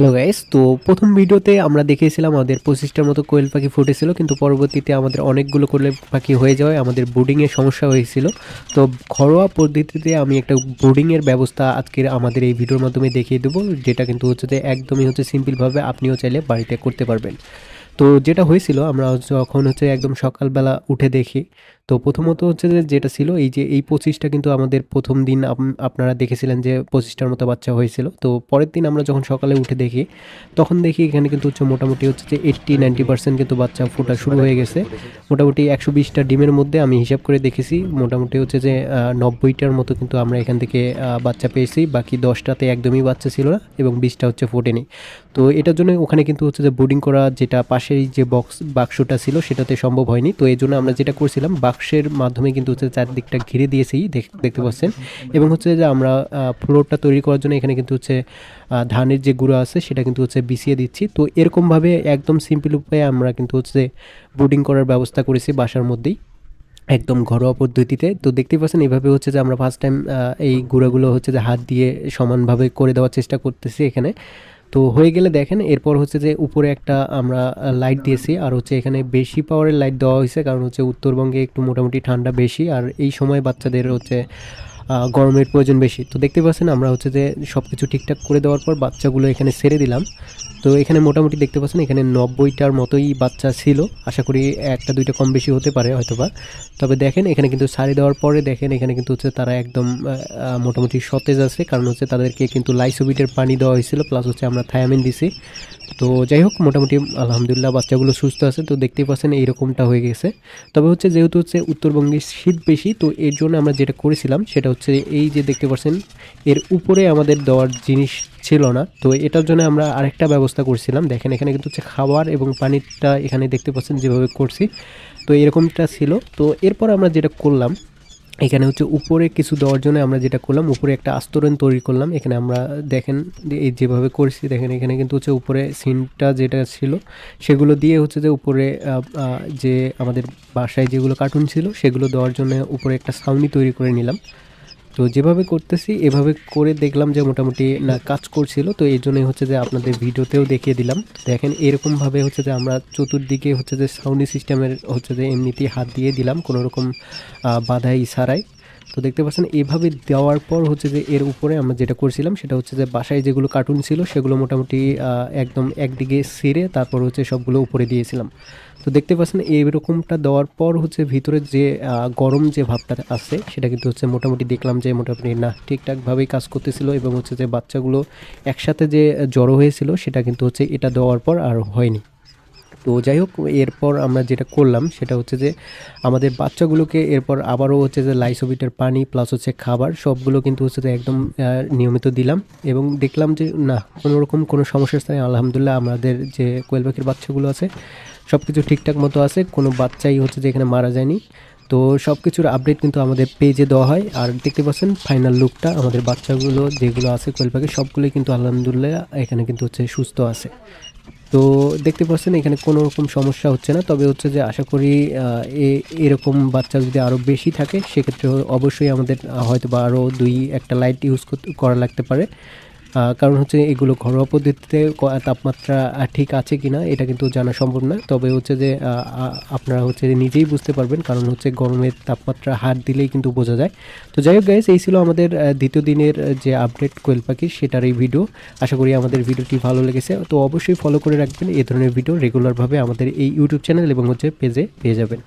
Hello guys তো প্রথম ভিডিওতে আমরা দেখিয়েছিলাম আমাদের পঁচিশটার মতো কোয়েল পাখি ফুটেছিল, কিন্তু পরবর্তীতে আমাদের অনেকগুলো কোয়েল পাখি হয়ে যাওয়ায় আমাদের ব্রুডিংয়ের সমস্যা হয়েছিল। তো ঘরোয়া পদ্ধতিতে আমি একটা ব্রুডিংয়ের ব্যবস্থা আজকের আমাদের এই ভিডিওর মাধ্যমে দেখিয়ে দেবো, যেটা কিন্তু হচ্ছে যে একদমই হচ্ছে সিম্পলভাবে আপনিও চাইলে বাড়িতে করতে পারবেন। তো যেটা হয়েছিল, আমরা যখন হচ্ছে একদম সকালবেলা উঠে দেখি তো প্রথমত হচ্ছে যে যেটা ছিল, এই যে এই পঁচিশটা কিন্তু আমাদের প্রথম দিন আপ- আপনারা দেখেছিলেন যে পঁচিশটার মতো বাচ্চা হয়েছিল। তো পরের দিন আমরা যখন সকালে উঠে দেখি, তখন দেখি এখানে কিন্তু হচ্ছে মোটামুটি হচ্ছে যে এইট্টি নাইনটি পার্সেন্ট কিন্তু বাচ্চা ফোটা শুরু হয়ে গেছে। মোটামুটি একশো বিশটা ডিমের মধ্যে আমি হিসাব করে দেখেছি, মোটামুটি হচ্ছে যে নব্বইটার মতো কিন্তু আমরা এখান থেকে বাচ্চা পেয়েছি, বাকি দশটাতে একদমই বাচ্চা ছিল না এবং বিশটা হচ্ছে ফোটেনি। তো এটার জন্য ওখানে কিন্তু হচ্ছে যে বোর্ডিং করা যেটা পাশেই যে বক্স বাক্সটা ছিল, সেটাতে সম্ভব হয়নি। তো এই জন্য আমরা যেটা করছিলাম বাক্সের মাধ্যমে কিন্তু হচ্ছে চারদিকটা ঘিরে দিয়েছি, দেখ- দেখতে পাচ্ছেন। এবং হচ্ছে যে আমরা ফ্লোরটা তৈরি করার জন্য এখানে কিন্তু হচ্ছে ধানের যে গুঁড়ো আছে সেটা কিন্তু হচ্ছে বিছিয়ে দিচ্ছি। তো এরকমভাবে একদম সিম্পল উপায়ে আমরা কিন্তু হচ্ছে বোর্ডিং করার ব্যবস্থা করেছি বাসার মধ্যেই, একদম ঘরোয়া পদ্ধতিতে। তো দেখতেই পাচ্ছেন এইভাবে হচ্ছে যে আমরা ফার্স্ট টাইম এই গুঁড়াগুলো হচ্ছে যে হাত দিয়ে সমানভাবে করে দেওয়ার চেষ্টা করতেছি এখানে। তো হয়ে গেলে দেখেন, এরপর হচ্ছে যে উপরে একটা আমরা লাইট দিয়েছি, আর হচ্ছে এখানে বেশি পাওয়ারের লাইট দেওয়া হয়েছে, কারণ হচ্ছে উত্তরবঙ্গে একটু মোটামুটি ঠান্ডা বেশি, আর এই সময় বাচ্চাদের হচ্ছে গরমের প্রয়োজন বেশি। তো দেখতে পাচ্ছেন আমরা হচ্ছে যে সব কিছু ঠিকঠাক করে দেওয়ার পর বাচ্চাগুলো এখানে ছেড়ে দিলাম। তো এখানে মোটামুটি দেখতে পাচ্ছেন এখানে নব্বইটার মতোই বাচ্চা ছিল। আশা করি একটা দুইটা কম বেশি হতে পারে হয়তোবা। তবে দেখেন এখানে কিন্তু সারি দেওয়ার পরে দেখেন এখানে কিন্তু হচ্ছে তারা একদম মোটামুটি সতেজ আছে। কারণ হচ্ছে তাদেরকে কিন্তু লাইসোবিটের পানি দেওয়া হয়েছিল প্লাস হচ্ছে আমরা থায়ামিন দিছি। তো যাই হোক, মোটামুটি আলহামদুলিল্লাহ বাচ্চাগুলো সুস্থ আছে, তো দেখতেই পাচ্ছেন এইরকমটা হয়ে গেছে। তবে হচ্ছে যেহেতু হচ্ছে উত্তরবঙ্গে শীত বেশি, তো এর জন্য আমরা যেটা করেছিলাম সেটা হচ্ছে এই যে দেখতে পাচ্ছেন, এর উপরে আমাদের দেওয়ার জিনিস ছিল না। তো এটার জন্য আমরা আরেকটা ব্যবস্থা করছিলাম। দেখেন, এখানে কিন্তু হচ্ছে খাবার এবং পানিটা এখানে দেখতে পাচ্ছেন যেভাবে করছি। তো এরকমটা ছিল। তো এরপর আমরা যেটা করলাম এখানে হচ্ছে উপরে কিছু দেওয়ার জন্য আমরা যেটা করলাম, উপরে একটা আস্তরণ তৈরি করলাম। এখানে আমরা দেখেন এই যেভাবে করেছি, দেখেন এখানে কিন্তু হচ্ছে উপরে সিনটা যেটা ছিল, সেগুলো দিয়ে হচ্ছে যে উপরে যে আমাদের বাসায় যেগুলো কার্টুন ছিল, সেগুলো দেওয়ার জন্য উপরে একটা সাউনি তৈরি করে নিলাম। তো যেভাবে করতেছি, এভাবে করে দেখলাম যে মোটামুটি না কাজ করছিল, তো এই জন্যই হচ্ছে যে আপনাদের ভিডিওতেও দেখিয়ে দিলাম। দেখেন এরকমভাবে হচ্ছে যে আমরা চতুর্দিকে হচ্ছে যে সাউন্ড সিস্টেমের হচ্ছে যে এমনিতেই হাত দিয়ে দিলাম কোনো রকম বাধাই বাধা ইশারায় তো দেখতে পাচ্ছেন, এভাবে দেওয়ার পর হচ্ছে যে এর উপরে আমরা যেটা করছিলাম সেটা হচ্ছে যে বাসায় যেগুলো কার্টুন ছিল সেগুলো মোটামুটি একদম একদিকে সেরে তারপর হচ্ছে সবগুলো উপরে দিয়েছিলাম। তো দেখতে পাচ্ছেন এইরকমটা দেওয়ার পর হচ্ছে ভিতরে যে গরম যে ভাবটা আছে সেটা কিন্তু হচ্ছে মোটামুটি দেখলাম যে মোটামুটি না, ঠিকঠাকভাবেই কাজ করতেছিল এবং হচ্ছে যে বাচ্চাগুলো একসাথে যে জড়ো হয়েছিল সেটা কিন্তু হচ্ছে এটা দেওয়ার পর আর হয়নি। তো যাই হোক, এরপর আমরা যেটা করলাম সেটা হচ্ছে যে আমাদের বাচ্চাগুলোকে এরপর আবারও হচ্ছে যে লাইসোবিটের পানি প্লাস হচ্ছে খাবার সবগুলো কিন্তু হচ্ছে যে একদম নিয়মিত দিলাম এবং দেখলাম যে না, কোনো রকম কোনো সমস্যা নেই আলহামদুলিল্লাহ আমাদের যে কোয়েল পাখির বাচ্চাগুলো আছে সব কিছু ঠিকঠাক মতো আছে, কোনো বাচ্চাই হচ্ছে যে এখানে মারা যায়নি। তো সব কিছুর আপডেট কিন্তু আমাদের পেজে দেওয়া হয় আর দেখতে পাচ্ছেন ফাইনাল লুকটা আমাদের বাচ্চাগুলো যেগুলো আছে কোয়েল পাখি সবগুলোই কিন্তু আলহামদুলিল্লাহ এখানে কিন্তু হচ্ছে সুস্থ আছে। তো দেখতে পাচ্ছেন, এখানে কোনো রকম সমস্যা হচ্ছে না। তবে হচ্ছে যে আশা করি এরকম বাচ্চা যদি আরও বেশি থাকে, সেক্ষেত্রে অবশ্যই আমাদের হয়তো বা আরও দুই একটা লাইট ইউজ করা লাগতে পারে। কারণ হচ্ছে এগুলো ঘরোয়া পদ্ধতিতে তাপমাত্রা ঠিক আছে কি না এটা কিন্তু জানা সম্ভব না। তবে হচ্ছে যে আপনারা হচ্ছে নিজেই বুঝতে পারবেন, কারণ হচ্ছে গরমের তাপমাত্রা হাত দিলেই কিন্তু বোঝা যায়। তো যাই হোক গাইস এই ছিল আমাদের দ্বিতীয় দিনের যে আপডেট কোয়েল পাখি, সেটার এই ভিডিও আশা করি আমাদের ভিডিওটি ভালো লেগেছে। তো অবশ্যই ফলো করে রাখবেন। এই ধরনের ভিডিও রেগুলারভাবে আমাদের এই ইউটিউব চ্যানেল এবং হচ্ছে পেজে পেয়ে যাবেন।